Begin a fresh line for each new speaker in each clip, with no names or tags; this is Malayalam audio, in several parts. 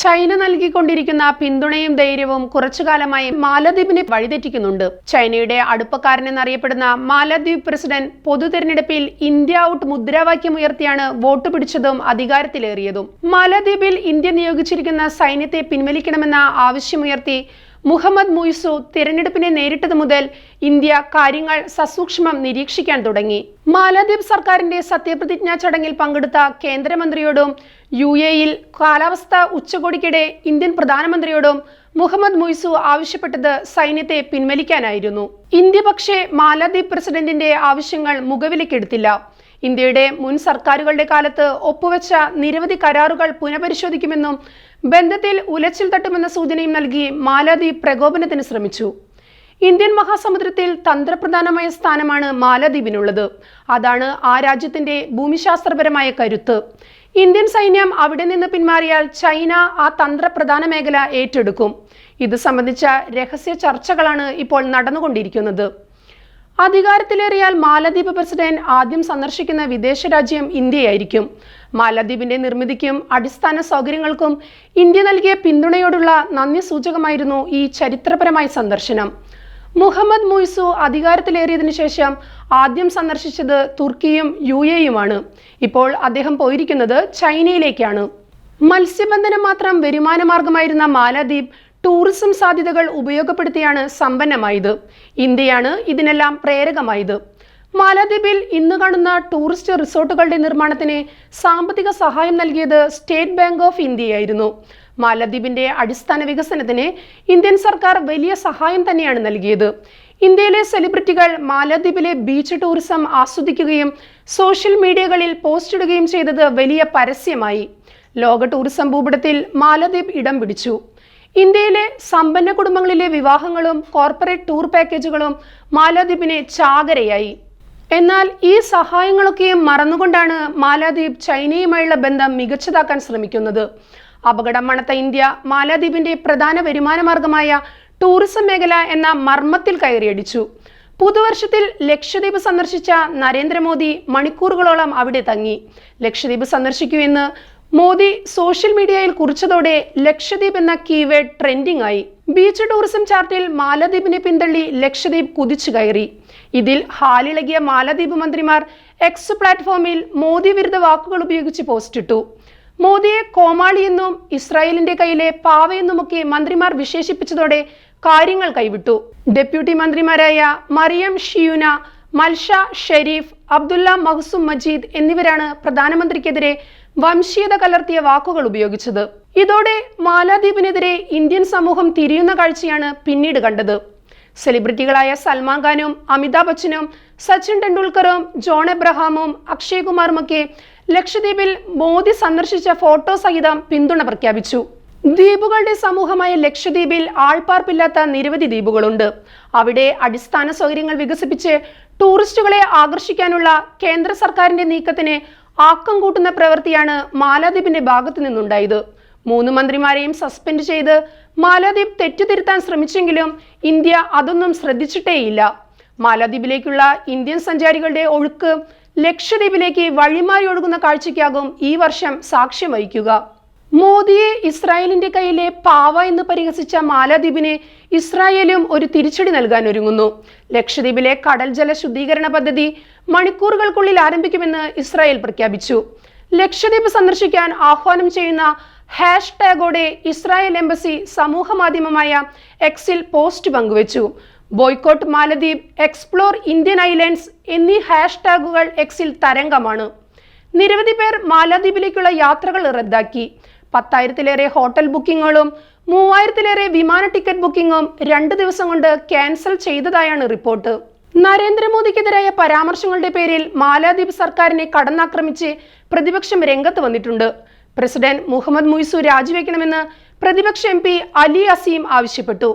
ചൈന നൽകിക്കൊണ്ടിരിക്കുന്ന പിന്തുണയും ധൈര്യവും കുറച്ചുകാലമായി മാലദ്വീപിനെ വഴിതെറ്റിക്കുന്നുണ്ട്. ചൈനയുടെ അടുപ്പക്കാരനെന്നറിയപ്പെടുന്ന മാലദ്വീപ് പ്രസിഡന്റ് പൊതു തെരഞ്ഞെടുപ്പിൽ ഇന്ത്യ ഔട്ട് മുദ്രാവാക്യം ഉയർത്തിയാണ് വോട്ട് പിടിച്ചതും അധികാരത്തിലേറിയതും. മാലദ്വീപിൽ ഇന്ത്യ നിയോഗിച്ചിരിക്കുന്ന സൈന്യത്തെ പിൻവലിക്കണമെന്ന ആവശ്യമുയർത്തി മുഹമ്മദ് മുയ്സു തിരഞ്ഞെടുപ്പിനെ നേരിട്ടത് മുതൽ ഇന്ത്യ കാര്യങ്ങൾ സസൂക്ഷ്മം നിരീക്ഷിക്കാൻ തുടങ്ങി. മാലദ്വീപ് സർക്കാരിന്റെ സത്യപ്രതിജ്ഞാ ചടങ്ങിൽ പങ്കെടുത്ത കേന്ദ്രമന്ത്രിയോടും യു എയിൽ കാലാവസ്ഥ ഉച്ചകോടിക്കിടെ ഇന്ത്യൻ പ്രധാനമന്ത്രിയോടും മുഹമ്മദ് മൊയ്സു ആവശ്യപ്പെട്ടത് സൈന്യത്തെ പിൻവലിക്കാനായിരുന്നു. ഇന്ത്യ പക്ഷേ മാലദ്വീപ് പ്രസിഡന്റിന്റെ ആവശ്യങ്ങൾ മുഖവിലക്കെടുത്തില്ല ഇന്ത്യയുടെ മുൻ സർക്കാരുകളുടെ കാലത്ത് ഒപ്പുവെച്ച നിരവധി കരാറുകൾ പുനഃപരിശോധിക്കുമെന്നും ബന്ധത്തിൽ ഉലച്ചിൽ തട്ടുമെന്ന സൂചനയും നൽകി മാലദ്വീപ് പ്രകോപനത്തിന് ശ്രമിച്ചു. ഇന്ത്യൻ മഹാസമുദ്രത്തിൽ തന്ത്രപ്രധാനമായ സ്ഥാനമാണ് മാലദ്വീപിനുള്ളത്. അതാണ് ആ രാജ്യത്തിന്റെ ഭൂമിശാസ്ത്രപരമായ കരുത്ത്. ഇന്ത്യൻ സൈന്യം അവിടെ നിന്ന് പിന്മാറിയാൽ ചൈന ആ തന്ത്രപ്രധാന മേഖല ഏറ്റെടുക്കും. ഇത് സംബന്ധിച്ച രഹസ്യ ചർച്ചകളാണ് ഇപ്പോൾ നടന്നുകൊണ്ടിരിക്കുന്നത്. അധികാരത്തിലേറിയാൽ മാലദ്വീപ് പ്രസിഡന്റ് ആദ്യം സന്ദർശിക്കുന്ന വിദേശ രാജ്യം ഇന്ത്യയായിരിക്കും. മാലദ്വീപിന്റെ നിർമ്മിതിക്കും അടിസ്ഥാന സൗകര്യങ്ങൾക്കും ഇന്ത്യ നൽകിയ പിന്തുണയോടുള്ള നന്ദി സൂചകമായിരുന്നു ഈ ചരിത്രപരമായ സന്ദർശനം. മുഹമ്മദ് മുയ്സു അധികാരത്തിലേറിയതിനു ശേഷം ആദ്യം സന്ദർശിച്ചത് തുർക്കിയും യു എയുമാണ് ഇപ്പോൾ അദ്ദേഹം പോയിരിക്കുന്നത് ചൈനയിലേക്കാണ്. മത്സ്യബന്ധനം മാത്രം വരുമാനമാർഗമായിരുന്ന മാലദ്വീപ് ടൂറിസം സാധ്യതകൾ ഉപയോഗപ്പെടുത്തിയാണ് സമ്പന്നമായത്. ഇന്ത്യയാണ് ഇതിനെല്ലാം പ്രേരകമായത്. മാലദ്വീപിൽ ഇന്ന് കാണുന്ന ടൂറിസ്റ്റ് റിസോർട്ടുകളുടെ നിർമ്മാണത്തിന് സാമ്പത്തിക സഹായം നൽകിയത് സ്റ്റേറ്റ് ബാങ്ക് ഓഫ് ഇന്ത്യയായിരുന്നു. മാലദ്വീപിന്റെ അടിസ്ഥാന വികസനത്തിന് ഇന്ത്യൻ സർക്കാർ വലിയ സഹായം തന്നെയാണ് നൽകിയത്. ഇന്ത്യയിലെ സെലിബ്രിറ്റികൾ മാലദ്വീപിലെ ബീച്ച് ടൂറിസം ആസ്വദിക്കുകയും സോഷ്യൽ മീഡിയകളിൽ പോസ്റ്റ് ഇടുകയും ചെയ്തത് വലിയ പരസ്യമായി. ലോക ടൂറിസം ഭൂപടത്തിൽ മാലദ്വീപ് ഇടം പിടിച്ചു. ഇന്ത്യയിലെ സമ്പന്ന കുടുംബങ്ങളിലെ വിവാഹങ്ങളും കോർപ്പറേറ്റ് ടൂർ പാക്കേജുകളും മാലദ്വീപിനെ ചാകരയായി. എന്നാൽ ഈ സഹായങ്ങളൊക്കെയും മറന്നുകൊണ്ടാണ് മാലദ്വീപ് ചൈനയുമായുള്ള ബന്ധം മികച്ചതാക്കാൻ ശ്രമിക്കുന്നത്. അപകടം മണത്ത ഇന്ത്യ മാലദ്വീപിന്റെ പ്രധാന വരുമാന മാർഗമായ ടൂറിസം മേഖല എന്ന മർമ്മത്തിൽ കയറിയടിച്ചു. പുതുവർഷത്തിൽ ലക്ഷദ്വീപ് സന്ദർശിച്ച നരേന്ദ്രമോദി മണിക്കൂറുകളോളം അവിടെ തങ്ങി. ലക്ഷദ്വീപ് സന്ദർശിക്കൂ എന്ന് മോദി സോഷ്യൽ മീഡിയയിൽ കുറിച്ചതോടെ ലക്ഷദ്വീപ് എന്ന കീവേഡ് ട്രെൻഡിംഗ് ആയി. ബീച്ച് ടൂറിസം ചാർട്ടിൽ മാലദ്വീപിനെ പിന്തള്ളി ലക്ഷദ്വീപ് കുതിച്ചു കയറി. ഇതിൽ ഹാലിളകിയ മാലദ്വീപ് മന്ത്രിമാർ എക്സ് പ്ലാറ്റ്ഫോമിൽ മോദി വിരുദ്ധ വാക്കുകൾ ഉപയോഗിച്ച് പോസ്റ്റിട്ടു. മോദിയെ കോമാളിയെന്നും ഇസ്രായേലിന്റെ കയ്യിലെ പാവയെന്നുമൊക്കെ മന്ത്രിമാർ വിശേഷിപ്പിച്ചതോടെ കാര്യങ്ങൾ കൈവിട്ടു. ഡെപ്യൂട്ടി മന്ത്രിമാരായ മറിയം ഷിയുന മൽഷ ഷെരീഫ് അബ്ദുല്ല മഹ്സും മജീദ് എന്നിവരാണ് പ്രധാനമന്ത്രിക്കെതിരെ വംശീയത കലർത്തിയ വാക്കുകൾ ഉപയോഗിച്ചത്. ഇതോടെ മാലാദ്വീപിനെതിരെ ഇന്ത്യൻ സമൂഹം തിരിയുന്ന കാഴ്ചയാണ് പിന്നീട് കണ്ടത്. സെലിബ്രിറ്റികളായ സൽമാൻ ഖാനും അമിതാഭ് ബച്ചനും സച്ചിൻ ടെണ്ടുൽക്കറും ജോൺ എബ്രഹാമും അക്ഷയ് കുമാറുമൊക്കെ ലക്ഷദ്വീപിൽ മോദി സന്ദർശിച്ച ഫോട്ടോ സഹിതം പിന്തുണ പ്രഖ്യാപിച്ചു. ദ്വീപുകളുടെ സമൂഹമായ ലക്ഷദ്വീപിൽ ആൾപ്പാർപ്പില്ലാത്ത നിരവധി ദ്വീപുകളുണ്ട്. അവിടെ അടിസ്ഥാന സൗകര്യങ്ങൾ വികസിപ്പിച്ച് ടൂറിസ്റ്റുകളെ ആകർഷിക്കാനുള്ള കേന്ദ്ര സർക്കാരിന്റെ നീക്കത്തിന് ആക്കം കൂട്ടുന്ന പ്രവൃത്തിയാണ് മാലാദ്വീപിന്റെ ഭാഗത്തു നിന്നുണ്ടായത്. മൂന്ന് മന്ത്രിമാരെയും സസ്പെൻഡ് ചെയ്ത് മാലാദ്വീപ് തെറ്റുതിരുത്താൻ ശ്രമിച്ചെങ്കിലും ഇന്ത്യ അതൊന്നും ശ്രദ്ധിച്ചിട്ടേയില്ല. മാലാദ്വീപിലേക്കുള്ള ഇന്ത്യൻ സഞ്ചാരികളുടെ ഒഴുക്ക് ലക്ഷദ്വീപിലേക്ക് വഴിമാറി ഒഴുകുന്ന കാഴ്ചയ്ക്കാകും ഈ വർഷം സാക്ഷ്യം വഹിക്കുക. മോദിയെ ഇസ്രായേലിന്റെ കയ്യിലെ പാവ എന്ന് പരിഹസിച്ച മാലദ്വീപിനെ ഇസ്രായേലും ഒരു തിരിച്ചടി നൽകാൻ ഒരുങ്ങുന്നു. ലക്ഷദ്വീപിലെ കടൽ ജല ശുദ്ധീകരണ പദ്ധതി മണിക്കൂറുകൾക്കുള്ളിൽ ആരംഭിക്കുമെന്ന് ഇസ്രായേൽ പ്രഖ്യാപിച്ചു. ലക്ഷദ്വീപ് സന്ദർശിക്കാൻ ആഹ്വാനം ചെയ്യുന്ന ഹാഷ് ടാഗോടെ ഇസ്രായേൽ എംബസി സമൂഹ മാധ്യമമായ എക്സിൽ പോസ്റ്റ് പങ്കുവച്ചു. Boycott Maldives explore Indian islands എന്നീ ഹാഷ്ടാഗുകൾ എക്സിൽ തരംഗമാണ്. നിരവധി പേർ മാലദ്വീപിലേക്കുള്ള യാത്രകൾ റദ്ദാക്കി. പത്തായിരത്തിലേറെ ഹോട്ടൽ ബുക്കിങ്ങുകളും മൂവായിരത്തിലേറെ വിമാന ടിക്കറ്റ് ബുക്കിങ്ങും രണ്ട് ദിവസം കൊണ്ട് ക്യാൻസൽ ചെയ്തതായാണ് റിപ്പോർട്ട്. നരേന്ദ്രമോദിക്കെതിരായ പരാമർശങ്ങളുടെ പേരിൽ മാലാദ്വീപ് സർക്കാരിനെ കടന്നാക്രമിച്ച് പ്രതിപക്ഷം രംഗത്ത് വന്നിട്ടുണ്ട്. പ്രസിഡന്റ് മുഹമ്മദ് മുയ്സു രാജിവെക്കണമെന്ന് പ്രതിപക്ഷ എം പി അലി അസീം ആവശ്യപ്പെട്ടു.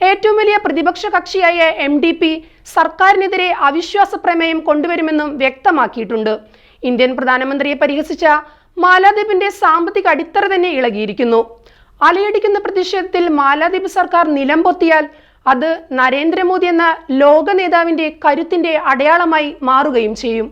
ഏറ്റവും വലിയ പ്രതിപക്ഷ കക്ഷിയായ എം ഡി പി സർക്കാരിനെതിരെ അവിശ്വാസ പ്രമേയം കൊണ്ടുവരുമെന്നും വ്യക്തമാക്കിയിട്ടുണ്ട്. ഇന്ത്യൻ പ്രധാനമന്ത്രിയെ പരിഹസിച്ച മാലാദ്വീപിന്റെ സാമ്പത്തിക അടിത്തറ തന്നെ ഇളകിയിരിക്കുന്നു. അലയടിക്കുന്ന പ്രതിഷേധത്തിൽ മാലാദ്വീപ് സർക്കാർ നിലംപൊത്തിയാൽ അത് നരേന്ദ്രമോദി എന്ന ലോക നേതാവിന്റെ കരുത്തിന്റെ അടയാളമായി മാറുകയും ചെയ്യും.